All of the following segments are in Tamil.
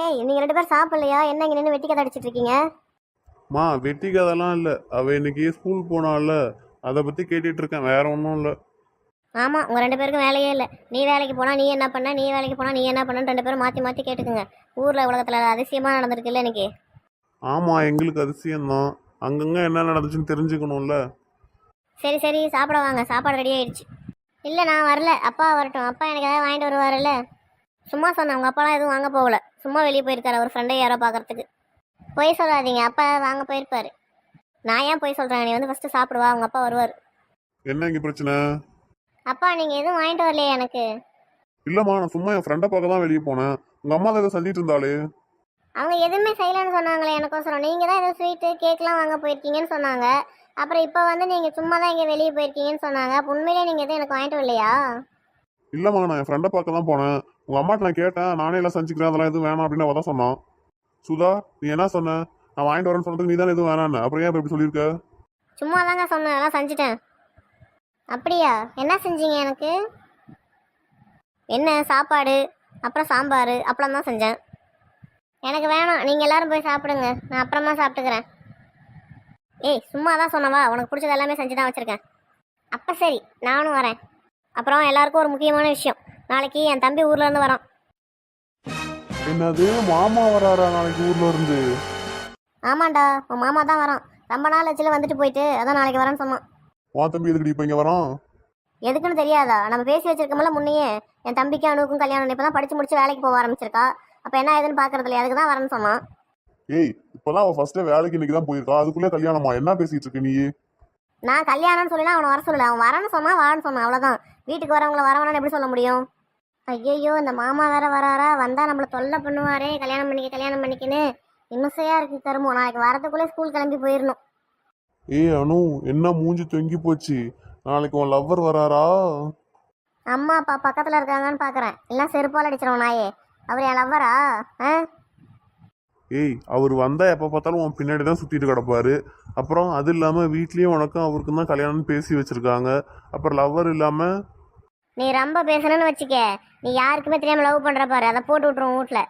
ஹேய் நீங்கள் ரெண்டு பேரும் சாப்பிடலையா? என்ன இங்கே நின்று வெட்டி கதை அடிச்சிட்டு இருக்கீங்க? மா வெட்டி கதைலாம் இல்லை. அவள் இன்னைக்கு ஸ்கூல் போனால அதை பற்றி கேட்டுட்டு இருக்கேன். வேற ஒன்றும் இல்லை. ஆமாம் உங்கள் ரெண்டு பேருக்கும் வேலையே இல்லை. நீ வேலைக்கு போனால் நீ என்ன பண்ண? நீ வேலைக்கு போனால் நீ என்ன பண்ணன்னு ரெண்டு பேரும் மாற்றி மாற்றி கேட்டுக்குங்க. ஊரில் உலகத்தில் அதிசயமாக நடந்திருக்குல்ல இன்னைக்கு? ஆமாம் எங்களுக்கு அதிசயம்தான். அங்கங்கே என்ன நடந்துச்சுன்னு தெரிஞ்சுக்கணும்ல. சரி சரி சாப்பிட வாங்க. சாப்பாடு ரெடி ஆயிடுச்சு. இல்லை நான் வரல. அப்பா வரட்டும். அப்பா எனக்கு ஏதாவது வாங்கிட்டு வருவாருல்ல. சும்மா சொன்னேன். உங்கள் அப்பாலாம் எதுவும் வாங்க போகல. சும்மா வெளியே போயிருக்காரு ஒரு ஃப்ரெண்டை யாரோ பார்க்கறதுக்கு பொய் சொல்லாதீங்க அப்பா வாங்க போயிருப்பாரு. நான் ஏன் பொய் சொல்கிறேன் நீ வந்து ஃபஸ்ட்டு சாப்பிடுவா உங்கள் அப்பா வருவார். என்ன இங்கே பிரச்சனை? அப்பா நீங்கள் எதுவும் வாங்கிட்டு வரலையே எனக்கு? இல்லைம்மா நான் சும்மா என் ஃப்ரெண்டை பார்க்க தான் வெளியே போனேன். உங்கள் அம்மா தான் ஏதோ சொல்லிட்டு இருந்தாளே அவங்க எதுவுமே செய்யலைன்னு சொன்னாங்களே எனக்கோசரம். நீங்கள் தான் ஏதோ ஸ்வீட்டு கேக்லாம் வாங்க போயிருக்கீங்கன்னு சொன்னாங்க. அப்புறம் இப்போ வந்து நீங்கள் சும்மா தான் இங்கே வெளியே போயிருக்கீங்கன்னு சொன்னாங்க. அப்ப உண்மையிலே நீங்கள் எதுவும் எனக்கு வாங்கிட்டு வரலையா? இல்லைம்மா நான் என் ஃப்ரெண்டை பார்க்க தான் போனேன். உங்கள் அம்மாட்ட நான் கேட்டேன் நானே எல்லாம் செஞ்சுக்கிறேன் அதெல்லாம் எதுவும் வேணாம் அப்படின்னு அவள் தான் சொன்னான். சுதா நீ என்ன சொன்ன? நான் வாங்கிட்டு வரேன்னு சொன்னதுக்கு நீ தானே எதுவும் வேணான்னு. அப்புறம் ஏன் இப்படி சொல்லியிருக்க? சும்மா தாங்க சொன்னேன் அதெல்லாம் செஞ்சுட்டேன். அப்படியா? என்ன செஞ்சீங்க எனக்கு? என்ன சாப்பாடு அப்புறம் சாம்பார் அப்பளம் தான் செஞ்சேன். எனக்கு வேணாம் நீங்கள் எல்லாரும் போய் சாப்பிடுங்க. நான் அப்புறமா சாப்பிட்டுக்கிறேன். ஏய் சும்மா தான் சொன்னவா உனக்கு பிடிச்சது எல்லாமே செஞ்சு தான் வச்சுருக்கேன். அப்போ சரி நானும் வரேன். அப்புறம் எல்லாருக்கும் ஒரு முக்கியமான விஷயம். நாளைக்கு என் தம்பி ஊர்லேருந்து வரான். என்னது? மாமா வராரா நாளைக்கு ஊர்ல இருந்து? ஆமாண்டா உன் மாமா தான் வரான். ரொம்ப நாள் ஆச்சுல வந்துட்டு போயிட்டு அதான் நாளைக்கு வரேன்னு சொன்னான். உன் தம்பி எதுக்கு இப்போ இங்கே வரான்? எதுக்குன்னு தெரியாதா? நம்ம பேசி வச்சிருக்கோம்ல முன்னையே என் தம்பிக்கும் அணுவுக்கும் கல்யாணம் இப்போ தான் படிச்சு முடிச்சு வேலைக்கு போக ஆரம்பிச்சிருக்கா. அப்போ என்ன ஏதுன்னு பார்க்கறது இல்லையா அதுக்கு தான் வரேன்னு சொன்னான். ஏய் இப்போதான் அவள் ஃபர்ஸ்டே வேலைக்கு இன்னைக்கு தான் போயிருக்கா. அதுக்குள்ளே கல்யாணமா? என்ன பேசிட்டு இருக்க நீ? நான் கல்யாணம்னு சொல்லினா அவனை வர சொல்லல. அவன் வரேன்னு சொன்னா வான்னு சொன்னான். அவ்வளோதான் வீட்டுக்கு வரவங்கள வர வேணாம்னு எப்படி சொல்ல முடியும்? ஐயையோ இந்த மாமா வேற வராரா? வந்தா நம்மள தொல்லை பண்ணுவாரே. கல்யாணம் பண்ணிக்க கல்யாணம் பண்ணிக்கின்னு. இம்சையா இருக்கு கருமம் நாளைக்கு வரதுக்குள்ளே ஸ்கூல் கிளம்பி போயிடணும் ஏய் அனு என்ன மூஞ்சி தொங்கி போச்சு? நாளைக்கு உன் லவ்வர் வராரா? அம்மா அப்பா பக்கத்தில் இருக்காங்கன்னு பார்க்குறேன் எல்லாம் செருப்பால் அடிச்சிருவோம் நாயே. அவர் என் லவ்வரா ஆ? ஏய் அவர் வந்தா எப்போ பார்த்தாலும் உன் பின்னாடி தான் சுத்திட்டு கிடப்பாரு. அப்புறம் அது இல்லாம வீட்லயும் உனக்கும் அவருக்கும் தான் கல்யாணம் பேசி வச்சிருக்காங்க. அப்புறம் லவ்வர் இல்லாம நீ ரொம்ப பேசணும்னு வச்சுக்க. நீ யாருக்குமே தெரியாம லவ் பண்ற பாரு. அதை போட்டு விட்டுருவோம் வீட்ல.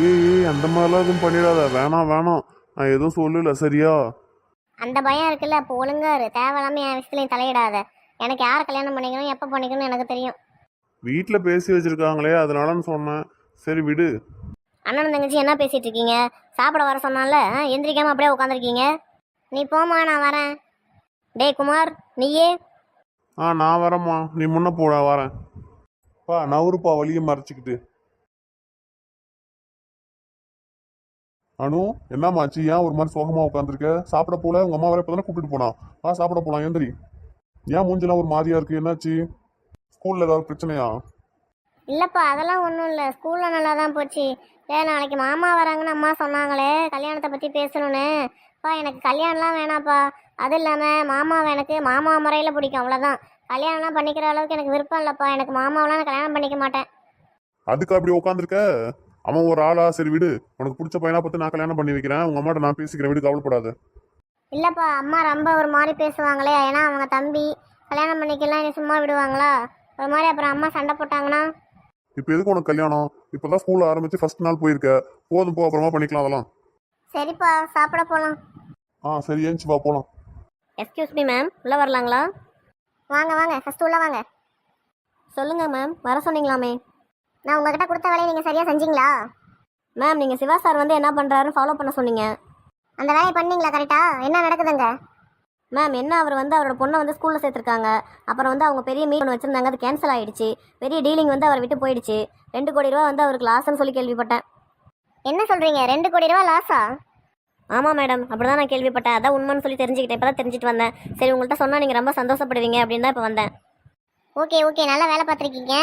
ஏய் ஏய் அந்த மாதிரிலாம் எதுவும் பண்ணிடாத. வேணாம் வேணாம். நான் எதுவும் சொல்லல. சரியா? அந்த பயம் இருக்குல்ல. அப்போ ஒழுங்கா இரு. தேவையில்லாம என் விஷயத்துலையும் தலையிடாத. எனக்கு யாரை கல்யாணம் பண்ணிக்கணும் எப்போ பண்ணிக்கணும்னு எனக்கு தெரியும். வீட்டில் பேசி வச்சிருக்காங்களே அதனாலன்னு சொன்னேன். சரி விடு. அண்ணன் தங்கச்சி என்ன பேசிட்டு இருக்கீங்க? சாப்பிட வர சொன்னால எந்திரிக்காமல் எந்திரிக்காம அப்படியே உட்காந்துருக்கீங்க நீ போமா நான் வரேன். டேய் குமார் நீயே? ஆ நான் வரேம்மா. நீ முன்ன போட வரேன். பா நவருப்பா வழியை மறைச்சிக்கிட்டு. அனு என்னம்மாச்சு ஏன் ஒரு மாதிரி சோகமா உட்காந்துருக்க சாப்பிட போல? உங்க அம்மா வர இப்பதானே கூப்பிட்டு போனா. வா சாப்பிட போலாம் ஏந்திரி ஏன் மூஞ்செல்லாம் ஒரு மாதிரியா இருக்கு? என்னாச்சு? ஸ்கூல்ல ஏதாவது பிரச்சனையா? இல்லைப்பா அதெல்லாம் ஒன்றும் இல்லை. ஸ்கூலில் நல்லா தான் போச்சு. ஏ நாளைக்கு மாமா வராங்கன்னு அம்மா சொன்னாங்களே கல்யாணத்தை பற்றி பேசணும்னு. பா எனக்கு கல்யாணம்லாம் வேணாப்பா அது இல்லாமல் மாமாவை எனக்கு மாமா முறையில் பிடிக்கும் அவ்வளோதான் கல்யாணம்லாம் பண்ணிக்கிற அளவுக்கு எனக்கு விருப்பம் இல்லைப்பா. எனக்கு மாமாவெலாம் நான் கல்யாணம் பண்ணிக்க மாட்டேன். அதுக்கு அப்படி உட்காந்துருக்க அவன் ஒரு ஆளா? சரி விடு. உனக்கு பிடிச்ச பையனா பார்த்து நான் கல்யாணம் பண்ணி வைக்கிறேன். உங்க அம்மாட்ட நான் பேசிக்கிறேன். விடு கவலைப்படாத. இல்லைப்பா அம்மா ரொம்ப ஒரு மாதிரி பேசுவாங்களே. ஏன்னா அவங்க தம்பி கல்யாணம் பண்ணிக்கலாம் என்னை சும்மா விடுவாங்களா? ஒரு மாதிரி அப்புறம் அம்மா சண்டை போட்டாங்கன்னா? இப்போ எதுக்கு உனக்கு கல்யாணம்? இப்பதான் ஸ்கூல் ஆரம்பிச்சு ஃபர்ஸ்ட் நாள் போயிருக்க. போதும் போ அப்புறமா பண்ணிக்கலாம் அதெல்லாம். சரிப்பா சாப்பிட போகலாம் ஆ சரி ஏஞ்சி வா போலாம். எக்ஸ்கியூஸ் மீ மேம் உள்ளே வரலாங்களா? வாங்க வாங்க. ஃபஸ்ட்டு உள்ளே வாங்க. சொல்லுங்கள் மேம் வர சொன்னீங்களாமே. நான் உங்ககிட்ட கொடுத்த வேலையை நீங்கள் சரியாக செஞ்சீங்களா? மேம் நீங்கள் சிவா சார் வந்து என்ன பண்ணுறாருன்னு ஃபாலோ பண்ண சொன்னீங்க. அந்த வேலையை பண்ணீங்களா கரெக்டாக என்ன நடக்குதுங்க? மேம் என்ன அவர் வந்து அவரோட பொண்ணை வந்து ஸ்கூலில் சேர்த்துருக்காங்க. அப்புறம் வந்து அவங்க பெரிய மீட் ஒன்று வச்சுருந்தாங்க அது கேன்சல் ஆயிடுச்சு. பெரிய டீலிங் வந்து அவர் விட்டு போயிடுச்சு. ரெண்டு கோடி ரூபா வந்து அவருக்கு லாஸ்ன்னு சொல்லி கேள்விப்பட்டேன். என்ன சொல்கிறீங்க ரெண்டு கோடி ரூபா லாஸா ஆமாம் மேடம் அப்படி தான் நான் கேள்விப்பட்டேன். அதான் உண்மைன்னு சொல்லி தெரிஞ்சுக்கிட்டேன். இப்போ தான் தெரிஞ்சுட்டு வந்தேன். சரி உங்கள்கிட்ட சொன்னால் நீங்கள் ரொம்ப சந்தோஷப்படுவீங்க அப்படின்னு தான் இப்போ வந்தேன். Okay okay. நல்லா வேலை பார்த்துருக்கீங்க.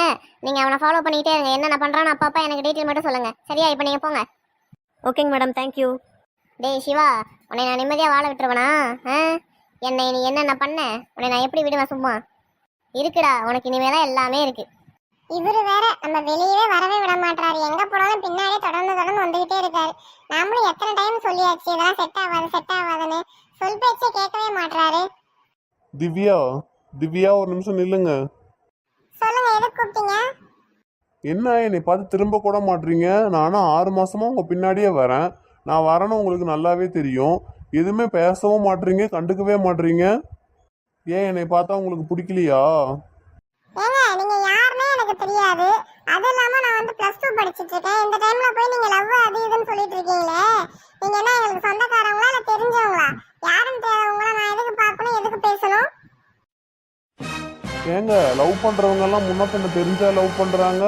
நீங்கள் அவனை ஃபாலோ பண்ணிக்கிட்டே இருங்க. என்னென்ன பண்ணுறான்னு அப்பப்போ எனக்கு டீட்டெயில் மட்டும் சொல்லுங்கள் சரியா? இப்போ நீங்கள் போங்க. ஓகேங்க மேடம் தேங்க்யூ டேய் சிவா. உன்னை நான் நிம்மதியாக வாழ விட்டுருவனா? ஆ? என்னை நீ என்னென்ன பண்ண? உன்னை நான் எப்படி விடுவேன் சும்மா? இருக்குடா உனக்கு இனிமேல் தான் எல்லாமே இருக்கு. இவரு வேற நம்ம வெளியவே வரவே விட மாட்டாரு எங்க போனாலும் பின்னாடியே தொடர்ந்து தொடர்ந்து வந்துகிட்டே இருக்காரு. நாமளும் எத்தனை டைம் சொல்லியாச்சு? இதெல்லாம் செட் ஆகாது செட் ஆகாதுன்னு சொல் பேச்சே கேட்கவே மாட்டாரு திவ்யா திவ்யா ஒரு நிமிஷம் நில்லுங்க. சொல்லுங்க எதுக்கு கூப்பிட்டீங்க? என்ன என்னை பார்த்து திரும்ப கூட மாட்றீங்க? நானும் ஆறு மாசமா உங்க பின்னாடியே வரேன். நான் வரேன்னு உங்களுக்கு நல்லாவே தெரியும். எதுவுமே பேசவும் மாட்றீங்க கண்டுக்கவே மாட்றீங்க. ஏன் என்னை பார்த்தா உங்களுக்கு பிடிக்கலையா? ஏங்க நீங்க யாருன்னே எனக்கு தெரியாது. அது இல்லாம நான் வந்து பிளஸ் டூ படிச்சிட்டு இருக்கேன். இந்த டைம்ல போய் நீங்க லவ் அது இதுன்னு சொல்லிட்டு இருக்கீங்களே? நீங்க என்ன எங்களுக்கு சொந்தக்காரங்களா இல்ல தெரிஞ்சவங்களா? யாருன்னு தெரியாதவங்களா? நான் எதுக்கு பார்க்கணும் எதுக்கு பேசணும்? ஏங்க லவ் பண்றவங்க எல்லாம் முன்ன பின்ன தெரிஞ்சா லவ் பண்றாங்க?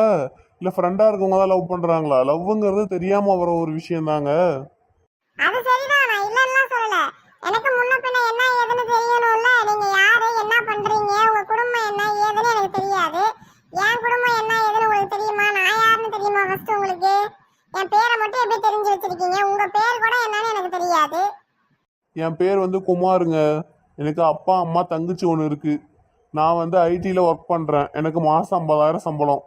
இல்ல ஃப்ரெண்டா இருக்கவங்க தான் லவ் பண்றாங்களா? லவ்ங்கிறது தெரியாம வர ஒரு விஷயம் தாங்க அது எனக்கு முன்ன பின்ன என்ன ஏதுன்னு தெரியணும்ல? நீங்க யாரு? என்ன பண்றீங்க? உங்க குடும்பம் என்ன? ஏதுன்னு எனக்கு தெரியாது. என் குடும்பம் என்ன? ஏதுன்னு உங்களுக்கு தெரியுமா? நான் யாருன்னு தெரியுமா ஃபர்ஸ்ட் உங்களுக்கு? என் பேரை மட்டும் எப்படி தெரிஞ்சு வச்சிருக்கீங்க? உங்க பேர் கூட என்னன்னு எனக்கு தெரியாது. என் பேர் வந்து குமாருங்க. எனக்கு அப்பா அம்மா தங்கச்சி ஒன்று இருக்கு. நான் வந்து ஐடியில் ஒர்க் பண்ணுறேன் எனக்கு மாதம் ஐம்பதாயிரம் சம்பளம்.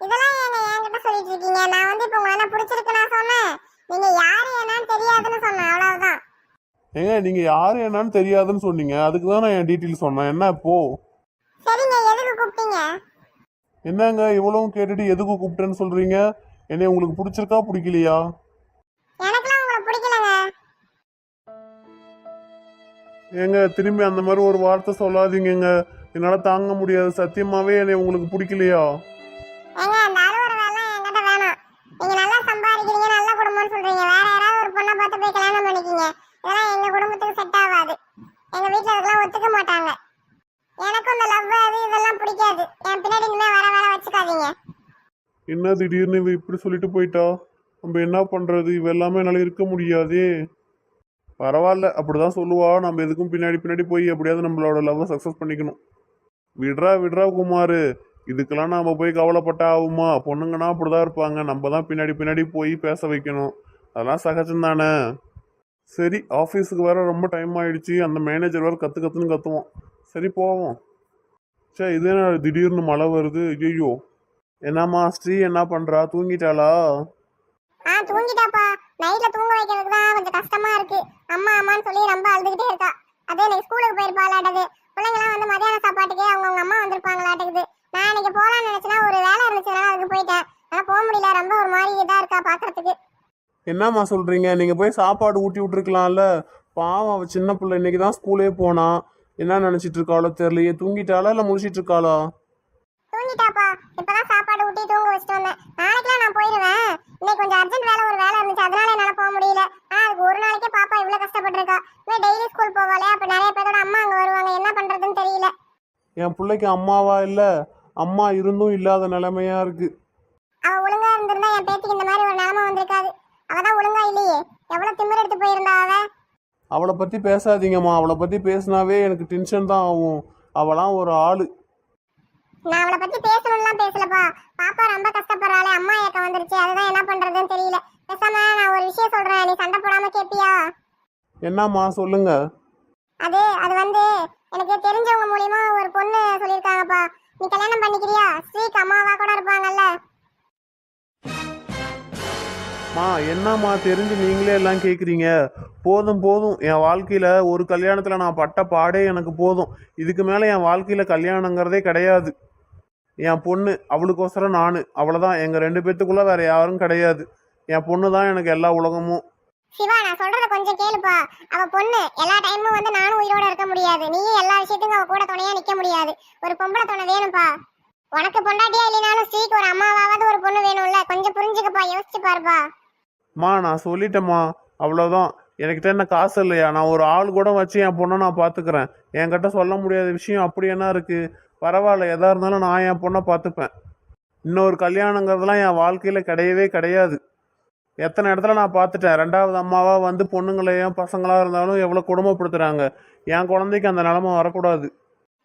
இதெல்லாம் ஏங்க என்கிட்ட சொல்லிட்டு இருக்கீங்க? நான் வந்து இப்போ உங்களை பிடிச்சிருக்கு நான் சொன்னேன். நீங்க யாரு என்னன்னு தெரியாதுன்னு சொன்னேன். அவ்வளவுதான். ஏங்க நீங்கள் யார் என்னன்னு தெரியாதுன்னு சொன்னீங்க. அதுக்கு தான் நான் என் டீட்டெயில் சொன்னேன். என்ன இப்போ? சரிங்க எதுக்கு கூப்பிட்டீங்க? என்னங்க இவ்வளவும் கேட்டுட்டு எதுக்கு கூப்பிட்டேன்னு சொல்கிறீங்க என்னை உங்களுக்கு பிடிச்சிருக்கா பிடிக்கலையா? எனக்கெல்லாம் உங்களை பிடிக்கலங்க. ஏங்க திரும்பி அந்த மாதிரி ஒரு வார்த்தை சொல்லாதீங்கங்க. என்னால் தாங்க முடியாது. சத்தியமாகவே என்னை உங்களுக்கு பிடிக்கலையா? ஒத்துக்க மாட்டாங்க. எனக்கும் இந்த லவ் அது இதெல்லாம் பிடிக்காது. என் பின்னாடி இனிமே வர வர வச்சுக்காதீங்க. என்ன திடீர்னு இவ இப்படி சொல்லிட்டு போயிட்டா? நம்ம என்ன பண்ணுறது இவ எல்லாமே என்னால் இருக்க முடியாதே. பரவாயில்ல அப்படிதான் சொல்லுவா. நம்ம எதுக்கும் பின்னாடி பின்னாடி போய் எப்படியாவது நம்மளோட லவ்வை சக்ஸஸ் பண்ணிக்கணும். விட்றா விட்றா குமார். இதுக்கெல்லாம் நாம போய் கவலைப்பட்டா ஆகுமா? பொண்ணுங்கன்னா அப்படிதான் இருப்பாங்க. நம்ம தான் பின்னாடி பின்னாடி போய் பேச வைக்கணும். அதெல்லாம் சகஜம் தானே சரி ஆஃபீஸுக்கு வேற ரொம்ப டைம் ஆயிடுச்சு. அந்த மேனேஜர் வேற கற்று கத்துன்னு கத்துவோம் சரி போவோம். சே இது திடீர்னு மழை வருது? ஐயோ என்னம்மா ஸ்ரீ என்ன பண்றா? தூங்கிட்டாளா? ஆ தூங்கிட்டாப்பா. நைட்ல தூங்க வைக்கிறதுக்கு தான் கொஞ்சம் கஷ்டமா இருக்கு. அம்மா அம்மான்னு சொல்லி ரொம்ப அழுதுகிட்டே இருக்கா. அதே இன்னைக்கு ஸ்கூலுக்கு போயிருப்பாளாட்டது. பிள்ளைங்களாம் வந்து மதியான சாப்பாட்டுக்கு அவங்க அவங்க அம்மா வந்திருப்பாங்களாட்டுக்குது நான் இன்னைக்கு போலாம்னு நினைச்சேன்னா ஒரு வேலை இருந்துச்சுனால அதுக்கு போயிட்டேன். ஆனா போக முடியல. ரொம்ப ஒரு மாதிரி இதா இருக்கா பாக்குறதுக்கு. என்னம்மா சொல்றீங்க? நீங்க போய் சாப்பாடு ஊட்டி விட்டுருக்கலாம்ல. பாவம் அவ சின்ன பிள்ளை. இன்னைக்கு தான் ஸ்கூலே போனா. என்ன நினைச்சிட்டு இருக்காளோ தெரியலையே. தூங்கிட்டாளா இல்ல முடிச்சிட்டு இருக்காளா? தூங்கிட்டாப்பா. இப்பதான் சாப்பாடு ஊட்டி தூங்க வச்சுட்டு வந்தேன் நாளைக்கெல்லாம் நான் போயிருவேன். இன்னைக்கு கொஞ்சம் அர்ஜென்ட் வேலை ஒரு வேலை இருந்துச்சு. அதனால என்னால போக முடியல. ஆ அதுக்கு ஒரு நாளைக்கே பாப்பா இவ்வளவு கஷ்டப்பட்டிருக்கா. இன்னும் டெய்லி ஸ்கூல் போவாளே. அப்ப நிறைய பேரோட அம்மா அங்க வருவாங்க. என்ன பண்றதுன்னு தெரியல. என் பிள்ளைக்கு அம்மாவா இல்ல? அம்மா இருந்தும் இல்லாத நிலைமையா இருக்கு அவ ஒழுங்கா இருந்திருந்தா என் பேத்திக்கு இந்த மாதிரி ஒரு நிலைமை வந்திருக்காது அவ தான் ஒழுங்கா இல்லையே எவ்வளவு திமிர் எடுத்து போயிருந்தா அவ அவளை பத்தி பேசாதீங்கம்மா. அவளை பத்தி பேசினாவே எனக்கு டென்ஷன் தான் ஆகும். அவளாம் ஒரு ஆளு. நான் அவளை பத்தி பேசணும்லாம் பேசலப்பா. பாப்பா ரொம்ப கஷ்டப்படுறாளே. அம்மா ஏக்கம் வந்துருச்சு. அதுதான் என்ன பண்றதுன்னு தெரியல. பேசாம நான் ஒரு விஷயம் சொல்றேன். நீ சண்டை போடாம கேப்பியா? என்னம்மா? சொல்லுங்க. அது அது வந்து எனக்கு தெரிஞ்சவங்க மூலியமா ஒரு பொண்ணு சொல்லியிருக்காங்கப்பா. நீ கல்யாணம் பண்ணிக்கிறியா? ஸ்ரீக்கு அம்மாவா கூட இருப்பாங்கல்ல. மா என்னம்மா தெரிஞ்சு நீங்களே எல்லாம் கேட்குறீங்க போதும் போதும். என் வாழ்க்கையில் ஒரு கல்யாணத்தில் நான் பட்ட பாடே எனக்கு போதும். இதுக்கு மேலே என் வாழ்க்கையில் கல்யாணங்கிறதே கிடையாது. என் பொண்ணு அவளுக்கோசரம் நான். அவ்வளோதான் எங்கள் ரெண்டு பேர்த்துக்குள்ளே வேற யாரும் கிடையாது. என் பொண்ணு தான் எனக்கு எல்லா உலகமும். சிவா நான் சொல்றத கொஞ்சம் கேளுப்பா. அவ பொண்ணு. எல்லா டைமும் வந்து நானும் உயிரோட இருக்க முடியாது. நீயும் எல்லா விஷயத்துக்கும் அவ கூட துணையா நிக்க முடியாது. ஒரு பொம்பளை துணை வேணும்ப்பா. உனக்கு பொண்டாட்டியா இல்லைனாலும் ஸ்ரீக்கு ஒரு அம்மாவாவது ஒரு பொண்ணு வேணும்ல. கொஞ்சம் புரிஞ்சுக்கப்பா. யோசிச்சு பாருப்பா. மா நான் சொல்லிட்டேம்மா. அவ்வளோதான் எனக்கிட்ட என்ன காசு இல்லையா? நான் ஒரு ஆள் கூட வச்சு என் பொண்ணை நான் பார்த்துக்கிறேன் என்கிட்ட சொல்ல முடியாத விஷயம் அப்படி என்ன இருக்குது பரவாயில்ல. எதா இருந்தாலும் நான் என் பொண்ணை பார்த்துப்பேன் இன்னொரு கல்யாணங்கிறதுலாம் என் வாழ்க்கையில் கிடையவே கிடையாது. எத்தனை இடத்துல நான் பார்த்துட்டேன் ரெண்டாவது அம்மாவாக வந்து பொண்ணுங்களையும் பசங்களாக இருந்தாலும் எவ்வளோ குடும்பப்படுத்துகிறாங்க என் குழந்தைக்கு அந்த நிலமை வரக்கூடாது.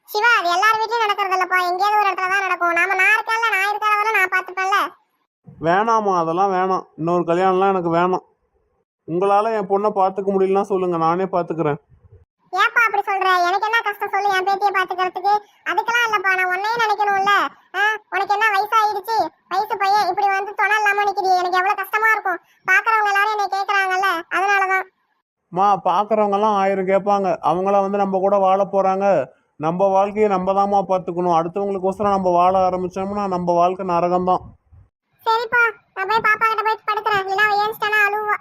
சிவா அது எல்லார் வீட்லயும் நடக்கிறது இல்லப்பா எங்கேயாவது ஒரு இடத்துல தான் நடக்கும் நாம நான் இருக்கேன்ல நான் இருக்கிற வரை நான் பார்த்துப்பேன்ல வேணாம்மா அதெல்லாம் வேணாம். இன்னொரு கல்யாணம்லாம் எனக்கு வேணாம். உங்களால் என் பொண்ணை பார்த்துக்க முடியலன்னா சொல்லுங்கள் நானே பார்த்துக்கிறேன். ஏப்பா அப்படி சொல்ற? எனக்கு என்ன கஷ்டம் சொல்லு என் பேத்தியை பாத்துக்கிறதுக்கு அதுக்கெல்லாம் இல்லப்பா நான் உன்னையும் நினைக்கணும்ல. உனக்கு என்ன வயசாயிடுச்சு? வயசு பையன் இப்படி வந்து துணை இல்லாம நிக்கிறியே எனக்கு எவ்வளவு கஷ்டமா இருக்கும். பாக்குறவங்க எல்லாரும் என்னை கேக்குறாங்கல்ல அதனாலதான். மா பார்க்குறவங்கலாம் ஆயிரம் கேட்பாங்க. அவங்கள வந்து நம்ம கூட வாழ போகிறாங்க நம்ம வாழ்க்கையை நம்ம தாம்மா பார்த்துக்கணும். அடுத்தவங்களுக்கோசரம் நம்ம வாழ ஆரம்பித்தோம்னா நம்ம வாழ்க்கை நரகம்தான். சரிப்பா நான் போய் பாப்பா கிட்ட போய் படுத்துறேன் இல்லைன்னா ஏன்ஸ்டானா அழுவா.